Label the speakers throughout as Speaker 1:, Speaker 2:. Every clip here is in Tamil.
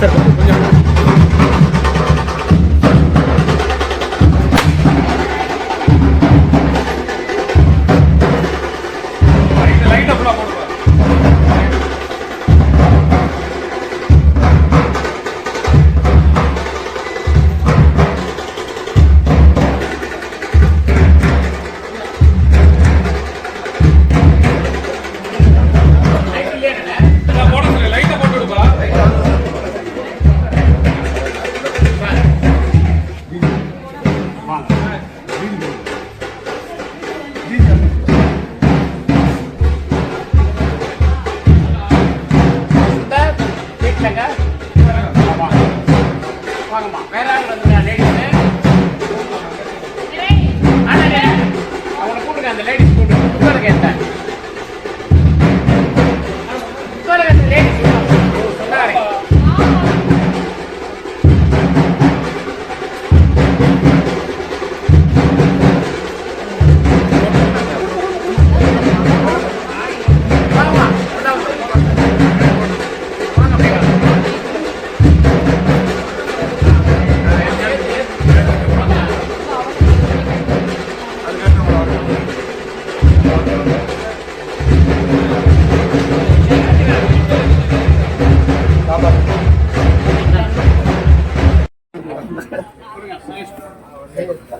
Speaker 1: சார்
Speaker 2: அந்த லேடிஸ்
Speaker 3: போட்டு கேட்டேன்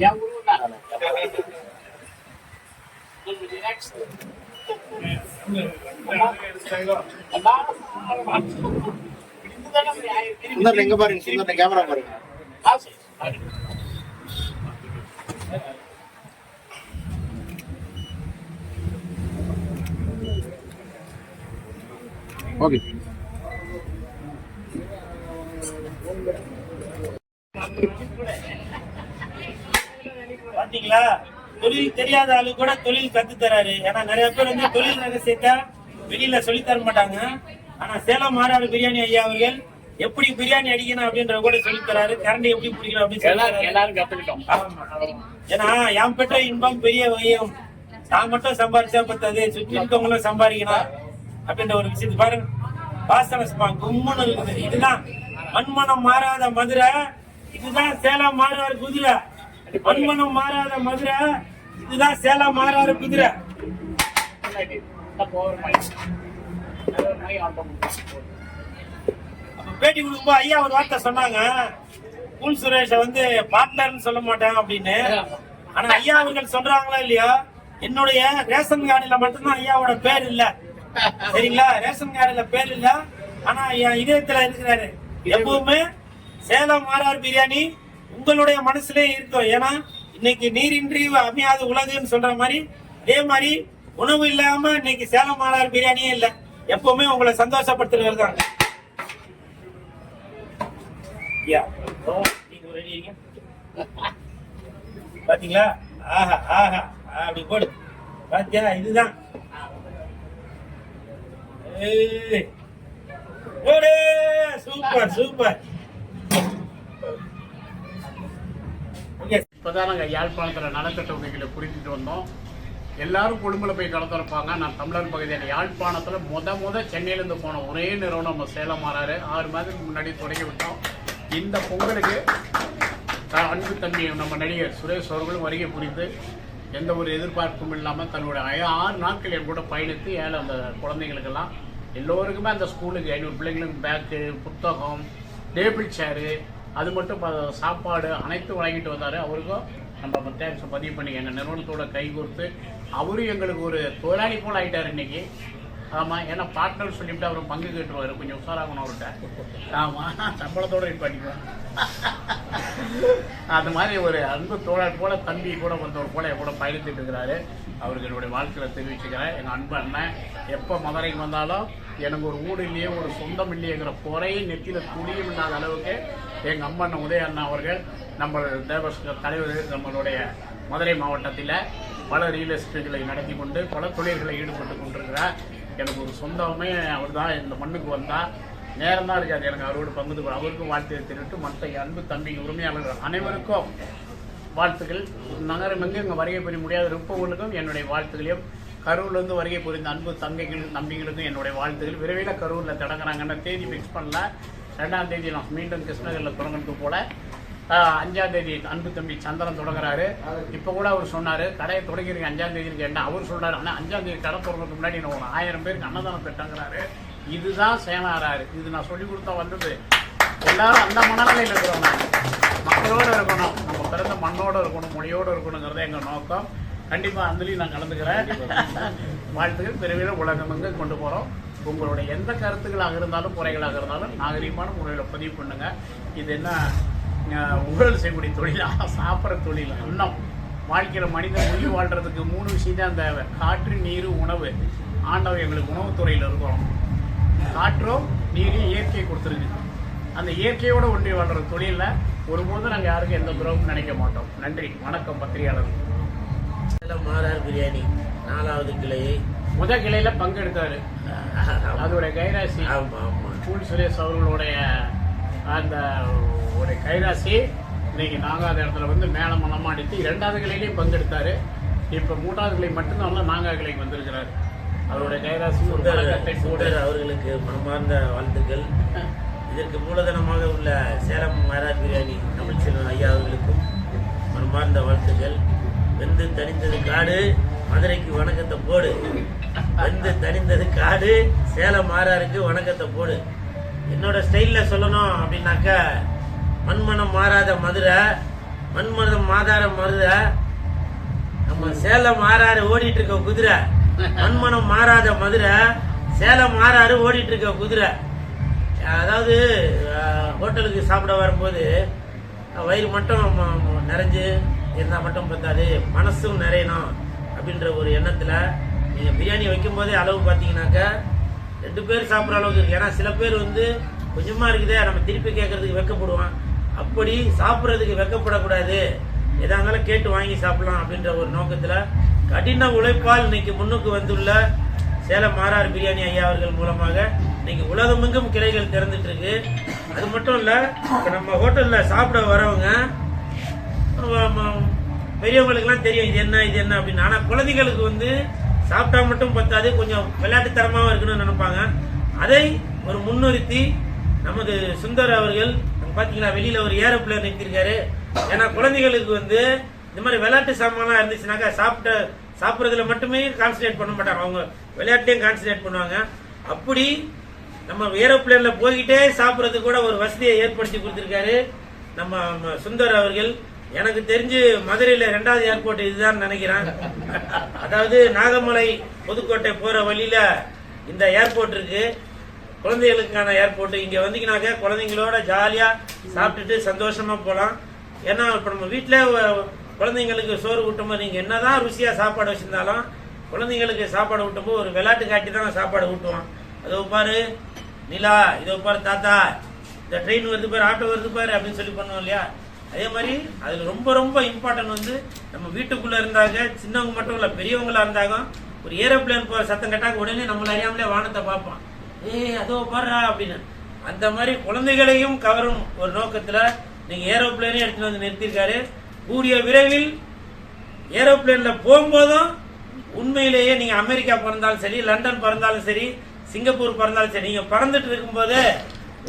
Speaker 2: என் ஊரு தான்.
Speaker 4: சுந்தர் எங்க பாருங்க சுந்தர் கேமரா பாருங்க
Speaker 1: ஓகே
Speaker 3: பாத்தீங்களா? தொழில் தெரியாத ஆளு கூட தொழில் கத்து தராரு ஏன்னா நிறைய பேர் வந்து தொழில் ரகசியத்தை வெளியில சொல்லி தர மாட்டாங்க. ஆனா சேலம் மாறாடு பிரியாணி ஐயா அவர்கள் எப்படி பிரியாணி அடிக்கணும் அப்படின்றத கூட சொல்லி தராரு. கரண்டி எப்படி பிடிக்கணும் அப்படின்னு
Speaker 2: எல்லாரும் கத்துக்கிட்டோம்.
Speaker 3: ஏன்னா யாம் பெற்ற இன்பம் பெரிய வையம் நான் மட்டும் சம்பாரிச்சா பத்தாது. சுற்றி இருக்கவங்களும் சம்பாதிக்கணும் அப்படின்ற ஒரு விஷயத்தை பாருங்க. வாசன சும்மா கும்முன்னு இருக்குது. இதுதான் மண்மனம் மாறாத மதுரை. இதுதான் சேலம் மாறாத குதிரை. மண்மனம் மாறாத மதுரை இதுதான் சேலம் மாறாத குதிரை. பேட்டி கொடுக்கும்போது ஐயா ஒரு வார்த்தை சொன்னாங்க. கூல் சுரேஷ வந்து பார்ட்னர்னு சொல்ல மாட்டேன் அப்படின்னு. ஆனா ஐயா அவர்கள் சொல்றாங்களா இல்லையா? என்னுடைய ரேஷன் கார்டுல மட்டும்தான் ஐயாவோட பேர் இல்ல. சரிங்களா? ரேஷன் கார்டுல பேர் இல்ல. ஆனா என் இதயத்துல இருக்கிறாரு. எப்பவுமே சேலம் மாறார் பிரியாணி உங்களுடைய மனசுலயே இருக்கும் ஏன்னா இன்னைக்கு நீரின்றி அமையாத உலகுன்னு சொல்ற மாதிரி அதே மாதிரி உணவு இல்லாம இன்னைக்கு சேலம் மாணவர் பிரியாணியே இல்ல. எப்பவுமே உங்களை சந்தோஷப்படுத்துறது தான். ஓ, பாத்தீங்களா? ஆஹா ஆஹா அப்படி போடு. பாத்தியா இதுதான். Super super. இப்போ
Speaker 2: தான் நாங்கள் யாழ்ப்பாணத்தில் நலத்திட்ட உதவிகளை குறிப்பிட்டு வந்தோம். எல்லாரும் கொழும்புல போய் கலந்துருப்பாங்க. நான் தமிழர் பகுதியான யாழ்ப்பாணத்தில் முத முத சென்னையிலேருந்து போனோம் போன ஒரே நிறுவனம் நம்ம சேலம் மாறாரு ஆறு மாதத்துக்கு முன்னாடி தொடங்கி விட்டோம். இந்த பொங்கலுக்கு அன்பு தம்பி நம்ம நடிகர் சுரேஷ் அவர்களும் வருகை புரிந்து எந்த ஒரு எதிர்பார்ப்பும் இல்லாமல் தன்னுடைய ஆறு நாட்கள் என் கூட பயணித்து ஏழை அந்த குழந்தைங்களுக்கெல்லாம் எல்லோருக்குமே அந்த ஸ்கூலுக்கு ஐநூறு பிள்ளைங்களுக்கு பேக்கு புத்தகம் டேபிள் சேரு அது மட்டும் சாப்பாடு அனைத்தும் வழங்கிட்டு வந்தார். அவருக்கும் நம்ம தேங்க்ஸ் பதிவு பண்ணி எங்கள் நிறுவனத்தோட கை கொடுத்து அவரும் எங்களுக்கு ஒரு தொழிலாளி போல் ஆகிட்டார் இன்றைக்கி ஆமாம் ஏன்னா பார்ட்னர் சொல்லிவிட்டு அவர் பங்கு கேட்டுருவாரு. கொஞ்சம் உஷாராகணும் அவர்கிட்ட. ஆமாம் சம்பளத்தோட பண்ணிக்குவோம். அந்த மாதிரி ஒரு அன்பு தோழர் போல தம்பி கூட வந்தவர் போல என் கூட பயணித்துட்டு இருக்கிறாரு. அவர்களுடைய வாழ்க்கையில் தெரிவிச்சுக்கிறேன். எங்கள் அன்பு அண்ணன் எப்போ மதுரைக்கு வந்தாலும் எனக்கு ஒரு ஊடு இல்லையே ஒரு சொந்தம் இல்லையேங்கிற குறையும் நெத்தியில் துணியும் இல்லாத அளவுக்கு எங்கள் அம்மன் உதய அண்ணா அவர்கள் நம்ம தேவஸ் தலைவர் நம்மளுடைய மதுரை மாவட்டத்தில் பல ரியல் எஸ்டேட்களை நடத்தி கொண்டு பல தொழில்களை ஈடுபட்டு கொண்டிருக்கிறார். எனக்கு ஒரு சொந்தமே அவர் தான் இந்த மண்ணுக்கு வந்தால் நேரம் தான் இருக்காது. எனக்கு அவரோடு பங்குது. அவருக்கும் வாழ்த்து தெரிவித்து மற்ற அன்பு தம்பி உரிமையாளர்கள் அனைவருக்கும் வாழ்த்துக்கள். நகரம் எங்கே இங்கே வருகை புரிய முடியாத இருப்பவர்களுக்கும் என்னுடைய வாழ்த்துக்களையும் கரூர்லேருந்து வருகை புரிந்த அன்பு தங்கைகள் தம்பிகளுக்கும் என்னுடைய வாழ்த்துக்கள். விரைவில் கரூரில் தொடங்குறாங்கன்னு தேதி ஃபிக்ஸ் பண்ணல. ரெண்டாம் தேதி நான் மீண்டும் கிருஷ்ணகிரியில் தொடங்குறது போல அஞ்சாம் தேதி அன்பு தம்பி சந்திரன் தொடங்குறாரு. இப்போ கூட அவர் சொன்னார் கடையை தொடங்கிறீங்க அஞ்சாம் தேதி கேட்டால் அவர் சொல்றாரு ஆனால் அஞ்சாம் தேதி கடை தொடங்குறதுக்கு முன்னாடி நான் ஒரு ஆயிரம் பேருக்கு அன்னதானம் திட்டங்கிறாரு இதுதான் சேனாராரு. இது நான் சொல்லி கொடுத்தா வந்தது. எல்லாரும் அந்த மனநிலையில் இருக்கிறவங்க மக்களோட இருக்கணும். நம்ம பிறந்த மண்ணோட இருக்கணும் மொழியோட இருக்கணுங்கிறத எங்கள் நோக்கம். கண்டிப்பாக அதுலேயும் நான் கலந்துக்கிறேன். வாழ்த்துக்கள் விரைவில் உலகமெங்கு கொண்டு போகிறோம் உங்களுடைய எந்த கருத்துக்களாக இருந்தாலும் குறைகளாக இருந்தாலும் நாகரீகமான முறையில் பதிவு பண்ணுங்க. இது என்ன உடல் ஊழல் செய்யக்கூடிய தொழிலா? சாப்பிட்ற தொழில். இன்னும் வாழ்க்கையில் மனிதன் உயிர் வாழ்றதுக்கு மூணு விஷயம் தான் தேவை காற்று நீர் உணவு. ஆண்டவன் எங்களுக்கு உணவுத்துறையில் இருக்கிறோம் காற்றும் நீரும் இயற்கை கொடுத்துருக்கு அந்த இயற்கையோடு ஒன்றி வாழ்கிற தொழிலில் ஒருபோதும் நாங்கள் யாருக்கும் எந்த துரோகமும் நினைக்க மாட்டோம். நன்றி. வணக்கம் பத்திரிகையாளர்கள்.
Speaker 3: சேலம் மாறார் பிரியாணி நாலாவது கிளையை.
Speaker 2: முத கிளையில பங்கெடுத்தாரு. அதோட கைராசி. கூல் சுரேஷ் அவர்களுடைய அந்த ஒரு கைராசி. இன்னைக்கு நாங்காத இடத்துல வந்து மேல மனமா அடித்து இரண்டாவது கிளையிலையும் பங்கெடுத்தாரு. இப்ப மூன்றாவது கிளை மட்டும்தான் நாங்கா கிளைக்கு வந்திருக்கிறாரு. அவருடைய கைராசி
Speaker 3: அவர்களுக்கு மனமார்ந்த வாழ்த்துக்கள். இதற்கு மூலதனமாக உள்ள சேலம் மாறார் பிரியாணி தமிழ்ச்செல்வன் ஐயா அவர்களுக்கும் மனமார்ந்த வாழ்த்துக்கள். வெந்து தனிந்தது காடு மதுரைக்கு வணக்கத்தை போடு. வெந்து தனிந்தது காடு சேலம் மாறாருக்கு வணக்கத்தை போடு. என்னோட ஸ்டைலில் சொல்லணும் அப்படின்னாக்கா மண்மனம் மாறாத மதுரை மண்மனம் மாதார மதுரை நம்ம சேலம் மாறாறு ஓடிட்டு இருக்க குதிரை மண்மனம் மாறாத மதுரை சேலம் மாறாறு ஓடிட்டு இருக்க குதிரை. அதாவது ஹோட்டலுக்கு சாப்பிட வரும்போது வயிறு மட்டும் நிறைஞ்சு இருந்தால் மட்டும் பத்தாது மனசும் நிறையணும் அப்படின்ற ஒரு எண்ணத்தில் நீங்கள் பிரியாணி வைக்கும்போதே அளவு பார்த்தீங்கன்னாக்கா ரெண்டு பேர் சாப்பிட்ற அளவுக்கு இருக்குது ஏன்னா சில பேர் வந்து கொஞ்சமாக இருக்குதே நம்ம திருப்பி கேட்கறதுக்கு வெக்கப்படுவான் அப்படி சாப்பிட்றதுக்கு வெக்கப்படக்கூடாது எதா இருந்தாலும் கேட்டு வாங்கி சாப்பிடலாம் அப்படின்ற ஒரு நோக்கத்தில் கடின உழைப்பால் இன்னைக்கு முன்னுக்கு வந்துள்ள சேலம் மாறார் பிரியாணி ஐயா அவர்கள் மூலமாக இன்னைக்கு உலகமெங்கும் கிளைகள் திறந்துட்டு இருக்கு. அது மட்டும் இல்லை நம்ம ஹோட்டலில் சாப்பிட வரவங்க பெரியவங்களுக்குலாம் தெரியும் இது என்ன இது என்ன? அப்படின்னு. ஆனால் குழந்தைகளுக்கு வந்து சாப்பிட்டா மட்டும் பத்தாது கொஞ்சம் விளையாட்டுத்தனமாவும் இருக்கணும்னு நினைப்பாங்க. அதை ஒரு முன்னிறுத்தி நமது சுந்தர் அவர்கள் பார்த்தீங்களா வெளியில் ஒரு ஏரோப்ளேன் நிறுத்திருக்காரு ஏன்னா குழந்தைகளுக்கு வந்து இந்த மாதிரி விளையாட்டு சாமான்லாம் இருந்துச்சுனாக்கா சாப்பிட்ட சாப்பிட்றதுல மட்டுமே கான்சன்ட்ரேட் பண்ண மாட்டாங்க. அவங்க விளையாட்டையும் கான்சன்ட்ரேட் பண்ணுவாங்க. அப்படி நம்ம ஏரோப்ளேனில் போய்கிட்டே சாப்பிட்றதுக்கு கூட ஒரு வசதியை ஏற்படுத்தி கொடுத்துருக்காரு நம்ம நம்ம சுந்தர் அவர்கள். எனக்கு தெரிஞ்சு மதுரையில ரெண்டாவது ஏர்போர்ட் இதுதான் நினைக்கிறேன். அதாவது நாகமலை புதுக்கோட்டை போற வழியில இந்த ஏர்போர்ட் இருக்கு. குழந்தைகளுக்கான ஏர்போர்ட் இங்க வந்தீங்கன்னாக்க குழந்தைங்களோட ஜாலியா சாப்பிட்டுட்டு சந்தோஷமா போலாம். ஏன்னா இப்ப நம்ம வீட்டுல குழந்தைங்களுக்கு சோறு ஊட்டும்போது நீங்க என்னதான் ருசியா சாப்பாடு வச்சிருந்தாலும் குழந்தைங்களுக்கு சாப்பாடு ஊட்டும்போது ஒரு விளையாட்டு காட்டி தான் சாப்பாடு ஊட்டுவோம் அதோ பாரு நிலா இதோ பாரு தாத்தா இந்த ட்ரெயின் வருது பாரு ஆட்டோ வருது பாரு அப்படின்னு சொல்லி பண்ணுவோம் இல்லையா? அதே மாதிரி அதுல ரொம்ப ரொம்ப இம்பார்ட்டன்ட் வந்து நம்ம வீட்டுக்குள்ள இருந்தாங்க சின்னவங்க மட்டும் இல்ல பெரியவங்களா இருந்தாங்க ஒரு ஏரோப்ளேன் போற சத்தம் கேட்டாக்க உடனே நம்மள அறியாமலே வானத்தை பார்ப்பான். ஏய் அதோ பாருடா அப்படின்னு. அந்த மாதிரி குழந்தைகளையும் கவரும் ஒரு நோக்கத்துல நீங்க ஏரோப்ளேனே எடுத்துட்டு வந்து நிறுத்திருக்காரு கூடிய விரைவில் ஏரோப்ளேன்ல போகும்போதும் உண்மையிலேயே நீங்க அமெரிக்கா பிறந்தாலும் சரி லண்டன் பிறந்தாலும் சரி சிங்கப்பூர் பிறந்தாலும் சரி நீங்க பறந்துட்டு இருக்கும்போது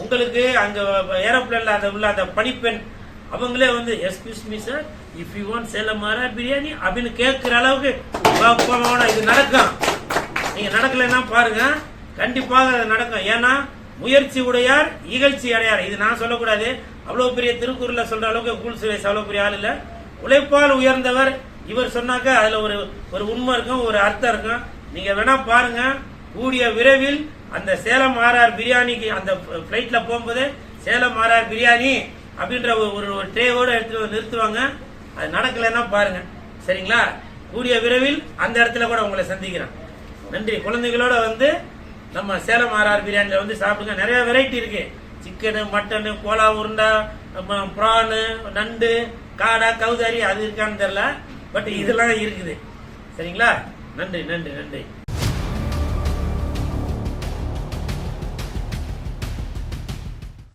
Speaker 3: உங்களுக்கு அந்த ஏரோப்ளேன்ல அந்த உள்ள அந்த பணிப்பெண் அவங்களே வந்து excuse me sir if you want Salem மாரா பிரியாணி அப்படின்னு கேட்குற அளவுக்கு இது நடக்கும். நீங்கள் நடக்கலைன்னா பாருங்க. கண்டிப்பாக அது நடக்கும். ஏன்னா முயற்சி உடையார் இகழ்ச்சி அடையார். இது நான் சொல்லக்கூடாது. அவ்வளோ பெரிய திருக்குறளில் சொல்கிற அளவுக்கு கூல் சுரேஷ் அவ்வளோ பெரிய ஆள் இல்லை. உழைப்பால் உயர்ந்தவர் இவர் சொன்னாக்க அதில் ஒரு ஒரு உண்மை இருக்கும் ஒரு அர்த்தம் இருக்கும். நீங்கள் வேணால் பாருங்கள் கூடிய விரைவில் அந்த சேலம் ஆர்ஆர் பிரியாணிக்கு அந்த ஃப்ளைட்டில் போகும்போது சேலம் ஆர்ஆர் பிரியாணி அப்படின்ற ஒரு ஒரு ட்ரேவோடு எடுத்துகிட்டு வந்து நிறுத்துவாங்க. அது நடக்கலைன்னா பாருங்க. சரிங்களா? கூடிய விரைவில் அந்த இடத்துல கூட உங்களை சந்திக்கிறேன். நன்றி. குழந்தைகளோட வந்து நம்ம சேலம் ஆர்ஆர் பிரியாணியில் வந்து சாப்பிடுங்க. நிறைய வெரைட்டி இருக்கு. சிக்கனு மட்டனு கோலா உருண்டா அப்புறம் ப்ரானு நண்டு காடா கவுதாரி அது இருக்கான்னு தெரில பட் இதெல்லாம் இருக்குது. சரிங்களா? நன்றி நன்றி நன்றி.